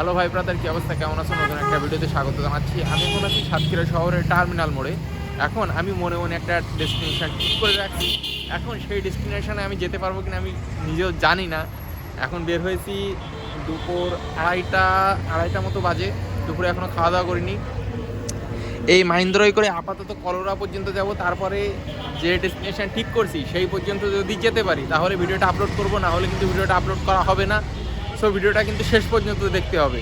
Hello ভাই brother, কি অবস্থা? কেমন আছো? নতুন একটা ভিডিওতে স্বাগত জানাচ্ছি। আমি এখন আছি সাতক্ষীরা শহরের টার্মিনাল মোড়ে। এখন আমি মনে মনে একটা ডেস্টিনেশান ঠিক করে রাখছি। এখন সেই ডেস্টিনেশানে আমি যেতে পারব কিনা আমি নিজেও জানি না। এখন বের হয়েছি দুপুর আড়াইটা আড়াইটা মতো বাজে। দুপুরে এখনও খাওয়া দাওয়া করিনি। এই মাহিন্দ্রই করে আপাতত কলোরা পর্যন্ত যাব। তারপরে যে ডেস্টিনেশন ঠিক করছি, সেই পর্যন্ত যদি যেতে পারি, তাহলে ভিডিওটা আপলোড করব। না হলে কিন্তু ভিডিওটা আপলোড করা হবে না। সো ভিডিওটা কিন্তু শেষ পর্যন্ত দেখতে হবে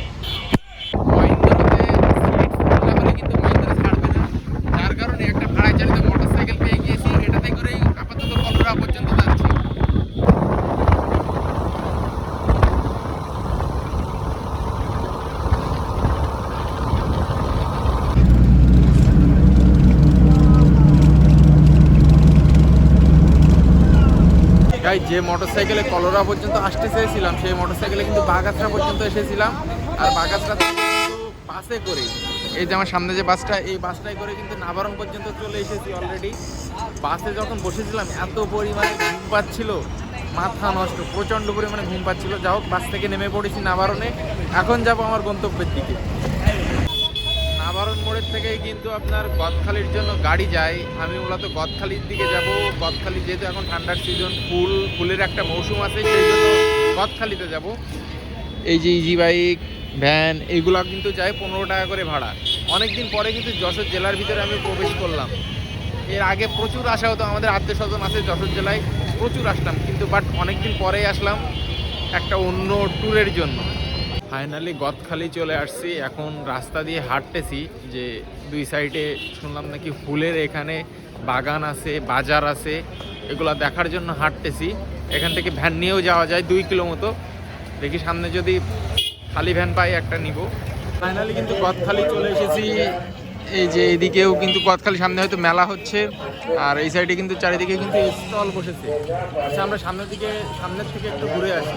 মহিন্দ্রাতে সিট ফুল না হলে কিন্তু মহিন্দ্রা ছাড়বে না যার কারণে একটা ভাড়া চালিত মোটরসাইকেল পেয়ে গিয়েছি এটাতে করেই আপাতত কলোরা পর্যন্ত যাচ্ছি গাই যে মোটরসাইকেলে কলোরা পর্যন্ত আসতে চেয়েছিলাম, সেই মোটরসাইকেলে কিন্তু বাগাছড়া পর্যন্ত এসেছিলাম। আর কিন্তু বাসে করে। এই যে আমার সামনে যে বাসটা, এই বাসটায় করে কিন্তু নাবারণ পর্যন্ত চলে এসেছি অলরেডি বাসে যখন বসেছিলাম, এত পরিমাণে ঘুম পাচ্ছিল, মাথা নষ্ট, প্রচণ্ড পরিমাণে ঘুম পাচ্ছিল। যা হোক, বাস থেকে নেমে পড়েছি নাবারণে এখন যাব আমার গন্তব্যের দিকে। থেকেই কিন্তু আপনার গদখালির জন্য গাড়ি যায়। আমি মূলত গদখালির দিকে যাব। গদখালি যেহেতু এখন ঠান্ডার সিজন ফুল, ফুলের একটা মৌসুম আছে, সেই জন্য গদখালিতে যাব। এই যে ইজি বাইক ভ্যান এগুলো কিন্তু যায় পনেরো টাকা করে ভাড়া। অনেক দিন পরে কিন্তু যশোর জেলার ভিতরে আমি প্রবেশ করলাম। এর আগে প্রচুর আসা হতো, আমাদের আত্মীয় স্বজন আছে যশোর জেলায়, প্রচুর আসলাম কিন্তু বাট অনেক দিন পরেই আসলাম একটা অন্য ট্যুরের জন্য। ফাইনালি গদখালি চলে আসছি। এখন রাস্তা দিয়ে হাঁটতেছি যে দুই সাইডে শুনলাম নাকি ফুলের এখানে বাগান আছে, বাজার আছে, এগুলো দেখার জন্য হাঁটতেছি। এখান থেকে ভ্যান নিয়েও যাওয়া যায় দুই কিলো মতো। দেখি সামনে যদি খালি ভ্যান পাই একটা নিব। ফাইনালি কিন্তু গদখালি চলে এসেছি। এই যে এদিকেও কিন্তু গদখালি, সামনে হয়তো মেলা হচ্ছে। আর এই সাইডে কিন্তু চারিদিকে কিন্তু স্টল বসেছে। আচ্ছা আমরা সামনের দিকে, সামনের থেকে একটু ঘুরে আসি।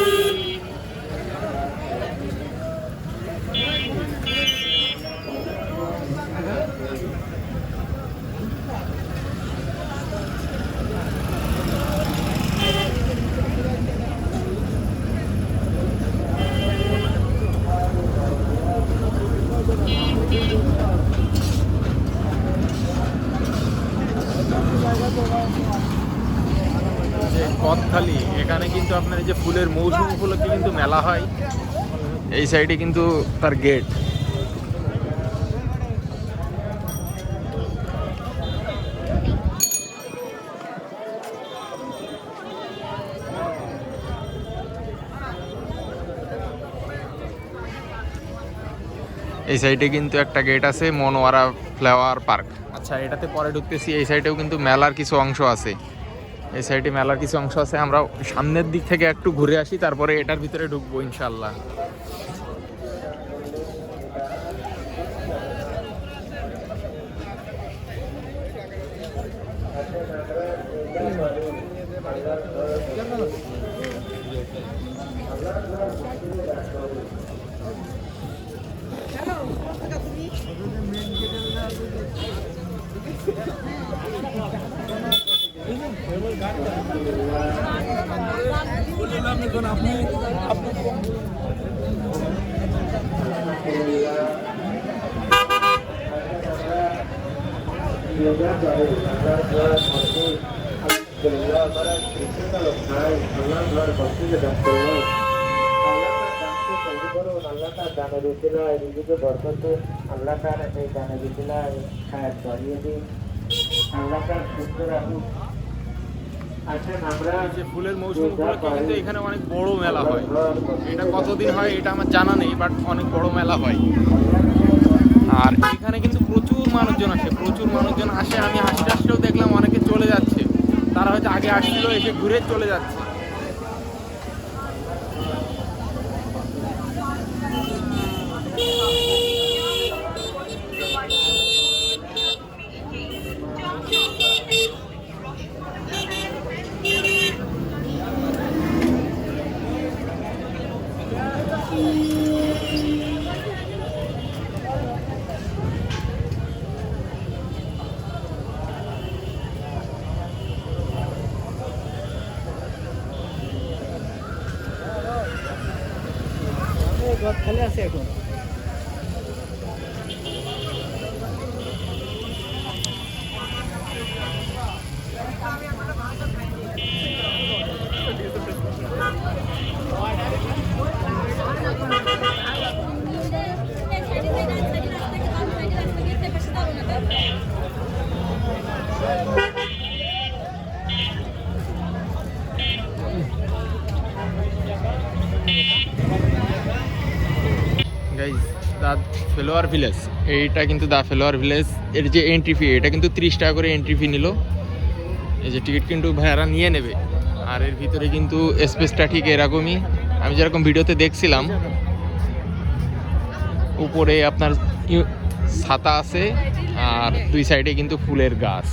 যে কদখালি এখানে কিন্তু আপনার এই যে ফুলের মৌসুম উপলক্ষে কিন্তু মেলা হয়। এই সাইডে কিন্তু তার গেট এই সাইডে কিন্তু একটা গেট আছে মনোয়ারা ফ্লাওয়ার পার্ক। আচ্ছা এটাতে পরে ঢুকতেছি। এই সাইডেও কিন্তু মেলার কিছু অংশ আছে। এই সাইডে মেলার কিছু অংশ আছে আমরা সামনের দিক থেকে একটু ঘুরে আসি, তারপরে এটার ভিতরে ঢুকবো ইনশাল্লাহ আল্লাহ তার এই গানে দিছিলাম খায়াত বাড়িয়ে দিন আল্লাহ তার সুস্থ রাখুন যে ফুলের মৌসুম উপলক্ষে কিন্তু এখানে অনেক বড় মেলা হয়। এটা কতদিন হয় এটা আমার জানা নেই বাট অনেক বড় মেলা হয়। আর এখানে কিন্তু প্রচুর মানুষজন আসে প্রচুর মানুষজন আসে। আমি হাসতে হাসতেও দেখলাম অনেকে চলে যাচ্ছে। তারা হয়তো আগে আসছিল এসে ঘুরে চলে যাচ্ছে। আছে এখন। Guys the flower village. এইটা কিন্তু দা ফেলোয়ার ভিলেজ। এর যে এন্ট্রি ফি এটা কিন্তু তিরিশ টাকা করে এন্ট্রি ফি নিল। এই যে টিকিট কিন্তু ভাইয়ারা নিয়ে নেবে। আর এর ভিতরে কিন্তু স্পেসটা ঠিক এরকমই। আমি যেরকম ভিডিওতে দেখছিলাম, উপরে আপনার ছাতা আছে, আর দুই সাইডে কিন্তু ফুলের গাছ।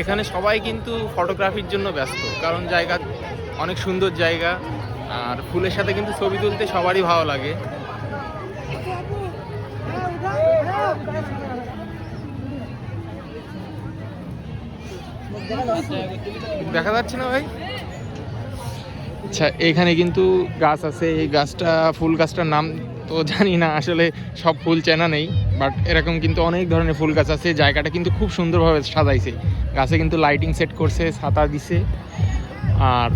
এখানে সবাই কিন্তু ফটোগ্রাফির জন্য ব্যস্ত, কারণ জায়গা অনেক সুন্দর জায়গা, আর ফুলের সাথে কিন্তু ছবি তুলতে সবারই ভালো লাগে। দেখা যাচ্ছে না ভাই? আচ্ছা এখানে কিন্তু গাছ আছে। এই গাছটা, ফুল গাছটার নাম তো জানি না, আসলে সব ফুল চেনা নেই। বাট এরকম কিন্তু অনেক ধরনের ফুল গাছ আছে, জায়গাটা কিন্তু খুব সুন্দরভাবে সাজাইছে। গাছে কিন্তু লাইটিং সেট করছে, ছাতা দিছে। আর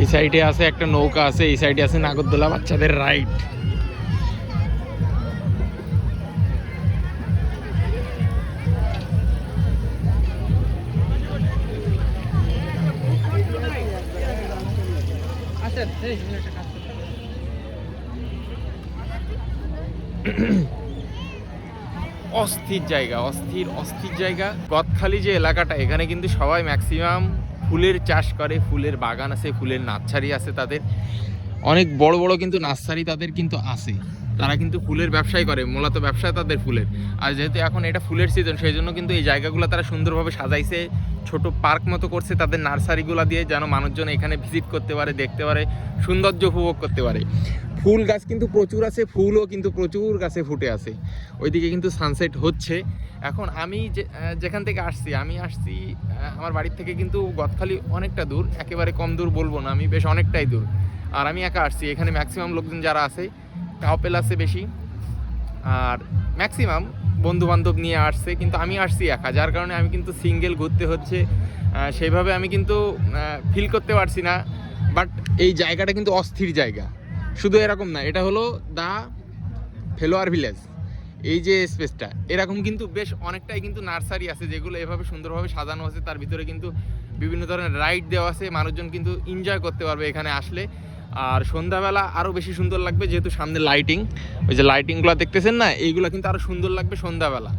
এই সাইডে আছে একটা নৌকা আছে, এই সাইডে আছে নাগরদোলা বাচ্চাদের রাইড অস্থির জায়গা, অস্থির অস্থির জায়গা। গদখালি যে এলাকাটা, এখানে কিন্তু সবাই ম্যাক্সিমাম ফুলের চাষ করে, ফুলের বাগান আছে, ফুলের নার্সারি আছে তাদের। অনেক বড় বড় কিন্তু নার্সারি তাদের কিন্তু আছে। তারা কিন্তু ফুলের ব্যবসাই করে, মূলত ব্যবসা তাদের ফুলের। আর যেহেতু এখন এটা ফুলের সিজন সেই জন্য কিন্তু এই জায়গাগুলো তারা সুন্দরভাবে সাজাইছে। ছোট পার্ক মতো করছে তাদের নার্সারিগুলো দিয়ে যেন মানুষজন এখানে ভিজিট করতে পারে, দেখতে পারে, সৌন্দর্য উপভোগ করতে পারে। ফুল গাছ কিন্তু প্রচুর আছে, ফুলও কিন্তু প্রচুর গাছে ফুটে আছে। ওইদিকে কিন্তু সানসেট হচ্ছে। এখন আমি যেখান থেকে আসছি, আমি আসছি আমার বাড়ির থেকে কিন্তু গদখালি অনেকটা দূর, একেবারে কম দূর বলব না, আমি বেশ অনেকটাই দূর। আর আমি একা আসছি, এখানে ম্যাক্সিমাম লোকজন যারা আছে কাপেল আছে বেশি। আর ম্যাক্সিমাম বন্ধু বান্ধব নিয়ে আসছে, কিন্তু আমি আসছি একা। যার কারণে আমি কিন্তু সিঙ্গেল ঘুরতে হচ্ছে সেইভাবে আমি কিন্তু ফিল করতে পারছি না বাট এই জায়গাটা কিন্তু অস্থির জায়গা। শুধু এরকম না, এটা হলো দা ফেলোয়ার ভিলেজ। এই যে স্পেসটা এরকম কিন্তু বেশ অনেকটাই কিন্তু নার্সারি আছে, যেগুলো এভাবে সুন্দরভাবে সাজানো আছে, তার ভিতরে কিন্তু বিভিন্ন ধরনের রাইড দেওয়া আছে, মানুষজন কিন্তু এনজয় করতে পারবে এখানে আসলে। আর সন্ধ্যাবেলা আরও বেশি সুন্দর লাগবে, যেহেতু সামনে লাইটিং ওই যে লাইটিংগুলো দেখতেছেন না, এইগুলো কিন্তু আরও সুন্দর লাগবে সন্ধ্যাবেলা।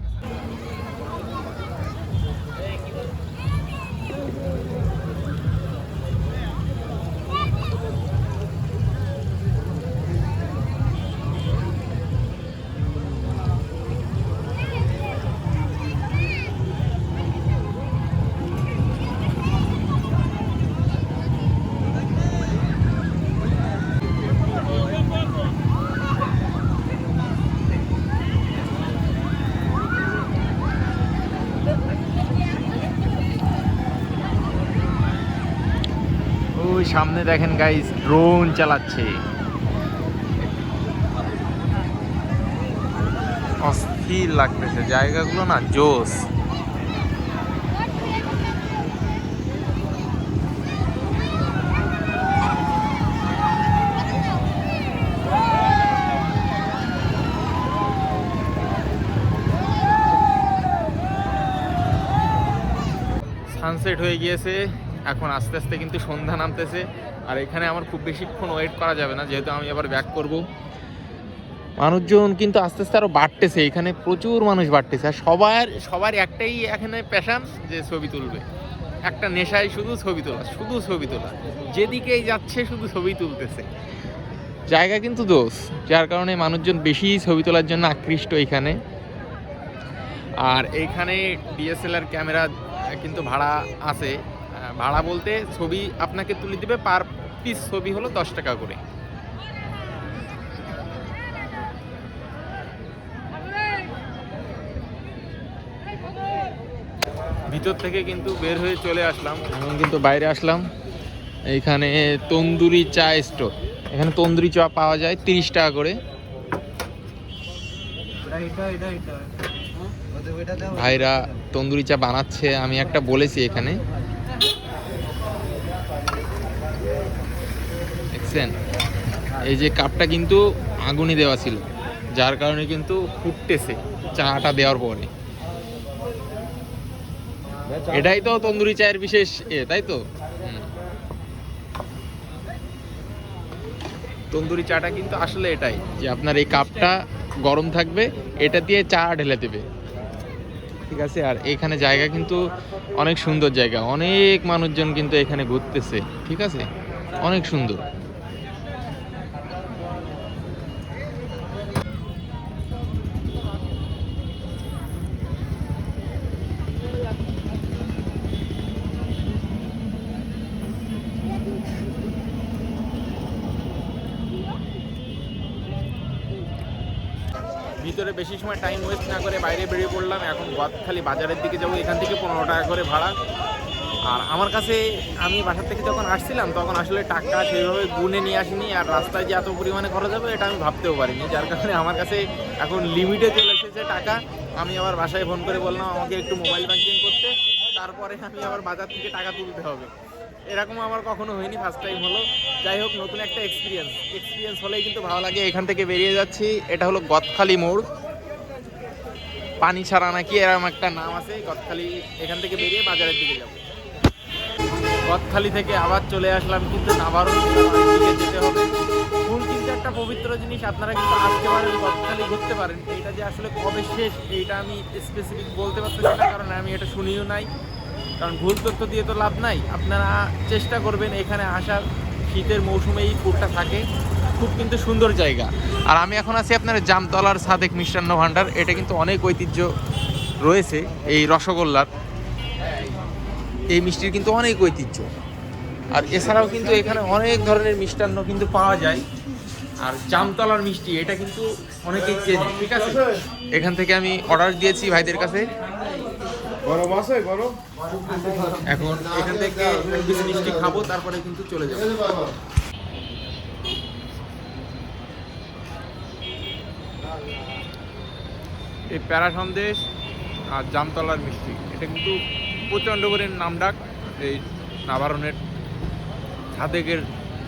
সামনে দেখেন গাইস ড্রোন চালাচ্ছে। অস্থির লাগতেছে জায়গাগুলো না জোস। সানসেট হয়ে গিয়েছে। এখন আস্তে আস্তে কিন্তু সন্ধ্যা নামতেছে। আর এখানে আমার খুব বেশিক্ষণ ওয়েট করা যাবে না, যেহেতু আমি আবার ব্যাক করব। মানুষজন কিন্তু আস্তে আস্তে আরও বাড়তেছে, এখানে প্রচুর মানুষ বাড়তেছে। আর সবার সবার একটাই এখানে প্যাশান যে ছবি তুলবে। একটা নেশায় শুধু ছবি তোলা, শুধু ছবি তোলা। যেদিকেই যাচ্ছে শুধু ছবি তুলতেছে। জায়গা কিন্তু দোষ, যার কারণে মানুষজন বেশি ছবি তোলার জন্য আকৃষ্ট এখানে। আর এইখানে ডিএসএলআর ক্যামেরা কিন্তু ভাড়া আছে। ভাড়া বলতে ছবি আপনাকে তুলে দিবে পার পিস ছবি হলো দশ টাকা করে। ভিতর থেকে কিন্তু বের হয়ে চলে আসলাম। এখন কিন্তু বাইরে আসলাম। এইখানে তন্দুরি চা স্টোর এখানে তন্দুরি চা পাওয়া যায় তিরিশ টাকা করে। ভাইরা তন্দুরি চা বানাচ্ছে, আমি একটা বলেছি এখানে। দেখছেন? এই যে কাপটা কিন্তু আগুনে দেওয়া ছিল, যার কারণে কিন্তু ফুটতেছে, চাটা দেওয়ার পরে। এটাই তো তন্দুরি চায়ের বিশেষ এ, তাই তো? তন্দুরি চাটা কিন্তু আসলে এটাই, যে আপনার এই কাপটা গরম থাকবে, এটা দিয়ে চা ঢেলে দেবে। ঠিক আছে, আর এখানে জায়গা কিন্তু অনেক সুন্দর জায়গা, অনেক মানুষজন কিন্তু এখানে ঘুরতেছে, ঠিক আছে? অনেক সুন্দর। ভিতরে বেশি সময় টাইম ওয়েস্ট না করে বাইরে বেরিয়ে পড়লাম। এখন গদখালি বাজারের দিকে যাব, এখান থেকে পনেরো টাকা করে ভাড়া। আর আমার কাছে আমি বাসার থেকে যখন আসছিলাম, তখন আসলে টাকা সেইভাবে গুনে নিয়ে আসিনি, আর রাস্তায় যে এত পরিমাণে খরচ হবে, এটা আমি ভাবতেও পারিনি। যার কারণে আমার কাছে এখন লিমিটে চলে এসেছে টাকা। আমি আবার বাসায় ফোন করে বললাম, আমাকে একটু মোবাইল ব্যাংকিং করতে। তারপরে আমি আবার বাজার থেকে টাকা তুলতে হবে। এরকম আমার কখনো হয়নি ফার্স্ট টাইম হলো। যাই হোক, নতুন একটা এক্সপিরিয়েন্স এক্সপিরিয়েন্স হলেই কিন্তু ভালো লাগে। এখান থেকে বেরিয়ে যাচ্ছি। এটা হলো গদখালি মোড়। পানি ছাড়া নাকি এরকম একটা নাম আছে, গদখালি এখান থেকে বেরিয়ে বাজারের দিকে যাব। গদখালি থেকে আবার চলে আসলাম কিন্তু নাবারও দিকে যেতে হবে। ফুল কিন্তু একটা পবিত্র জিনিস, আপনারা কিন্তু আসতে পারেন গদখালি ঘুরতে পারেন। এটা যে আসলে কবে শেষ, এইটা আমি স্পেসিফিক বলতে পারতেছি না, কারণ আমি এটা শুনিও নাই। কারণ ভুল তথ্য দিয়ে তো লাভ নাই। আপনারা চেষ্টা করবেন এখানে আসার। শীতের মৌসুমে এই পুরটা থাকে। খুব কিন্তু সুন্দর জায়গা। আর আমি এখন আছি আপনার জামতলার সাদেক মিষ্টান্ন ভাণ্ডার। এটা কিন্তু অনেক ঐতিহ্য রয়েছে এই রসগোল্লার। এই মিষ্টির কিন্তু অনেক ঐতিহ্য। আর এছাড়াও কিন্তু এখানে অনেক ধরনের মিষ্টান্ন কিন্তু পাওয়া যায়। আর জামতলার মিষ্টি এটা কিন্তু অনেকেই চেনে। ঠিক আছে? এখান থেকে আমি অর্ডার দিয়েছি ভাইদের কাছে। গরম আছে গরম। এখন এখান থেকে মিষ্টি খাব তারপরে কিন্তু চলে যাব। এই প্যারা সন্দেশ আর জামতলার মিষ্টি। এটা কিন্তু প্রচণ্ডপুরের নামডাক, এই নাভারণের সাদেকের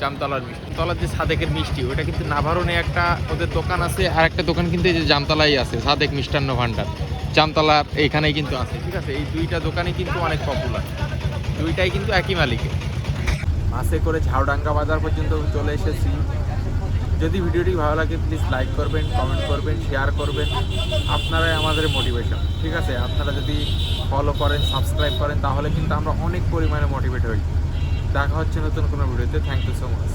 জামতলার মিষ্টি। তলার যে সাদেকের মিষ্টি, ওটা কিন্তু নাভারণে একটা ওদের দোকান আছে, আর একটা দোকান কিন্তু এই যে জামতলাই আছে, সাদেক মিষ্টান্ন ভাণ্ডার। জামতলার এইখানেই কিন্তু আছে, ঠিক আছে? এই দুইটা দোকানই কিন্তু অনেক পপুলার দুইটাই কিন্তু একই মালিকের। বাসে করে ঝাউডাঙ্গা বাজার পর্যন্ত চলে এসেছি। যদি ভিডিওটি ভালো লাগে প্লিজ লাইক করবেন কমেন্ট করবেন শেয়ার করবেন। আপনারাই আমাদের মোটিভেশন ঠিক আছে? আপনারা যদি ফলো করেন সাবস্ক্রাইব করেন, তাহলে কিন্তু আমরা অনেক পরিমাণে মোটিভেট হই। দেখা হচ্ছে নতুন কোনো ভিডিওতে। Thank you so much